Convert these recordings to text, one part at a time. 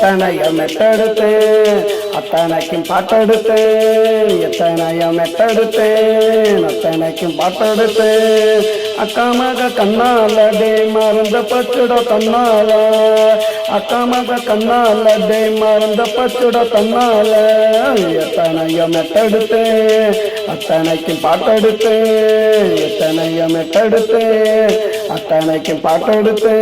எத்தனையோ மெட்டெடுத்து அத்தனைக்கும் பாட்டெடுத்து எத்தனையோ மெட்டெடுத்து அத்தனைக்கும் பாட்டெடுத்து அக்கா மக கண்ணால டே மறந்த பச்சுட தன்னால அக்கா மக கண்ணால டே மறந்த பச்சுட தன்னால எத்தனையோ மெட்டெடுத்து அத்தனைக்கும் பாட்டெடுத்து எத்தனையோ மெட்டெடுத்து அத்தனைக்கும் பாட்டெடுத்து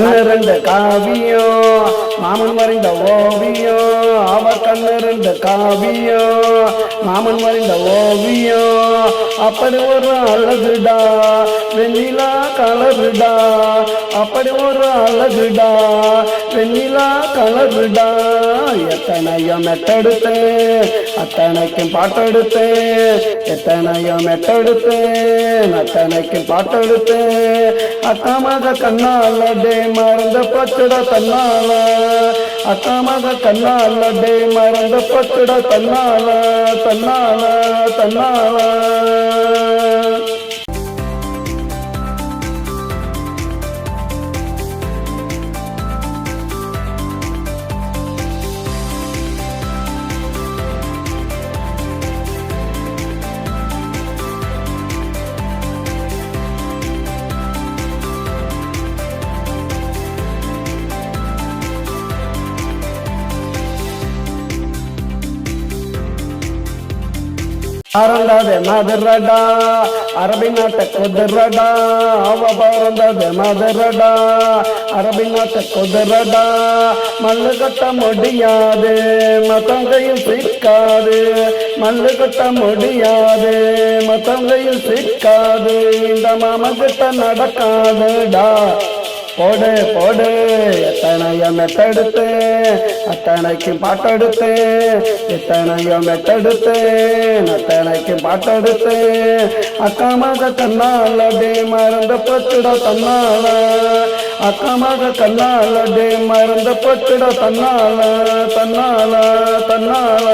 கண்ணிரண்டு காவியம் மாமன் வரைந்த ஓவியம் அவ கண்ணிருந்த காவியம் மாமன் வரைந்த ஓவியம் அப்படி ஒரு அழகுடா வெண்ணிலா கலருடா அப்படி ஒரு அழகுடா வெண்ணிலா கலருடா. எத்தனையோ மெட்டெடுத்து அத்தனைக்கும் பாட்டெடுத்தேன் எத்தனையோ மெட்டெடுத்து அத்தனைக்கும் பாட்டெடுத்தேன். அத்தமாக கண்ணால டே மறந்த பச்சுட தன்னால. அக்காமக தன்னால டே மறந்த பச்சுட தன்னால தன்னால தன்னால. பறந்தது மதுரடா. அரபி நாட்ட குதிரடா. அவ பறந்தது மதுரடா. அரபி நாட்ட குதிரடா. மல்லு கட்ட முடியாது. மத்தங்கையும் சிக்காது. மல்லு கட்ட முடியாது. மத்தங்கையும் சிக்காது. இந்த மாமன் கிட்ட நடக்காதுடா. போடு போடு. எத்தனையோ மெத்தெடுத்து அத்தனைக்கு பாட்டெடுத்து எத்தனையோ மெத்தெடுத்து அத்தனைக்கு பாட்டெடுத்து. அக்கமாக கண்ணால் அடி மறந்த பத்துட தன்னால. அக்கமாக கண்ணால் அடி மறந்த பத்துட தன்னால தன்னால தன்னால.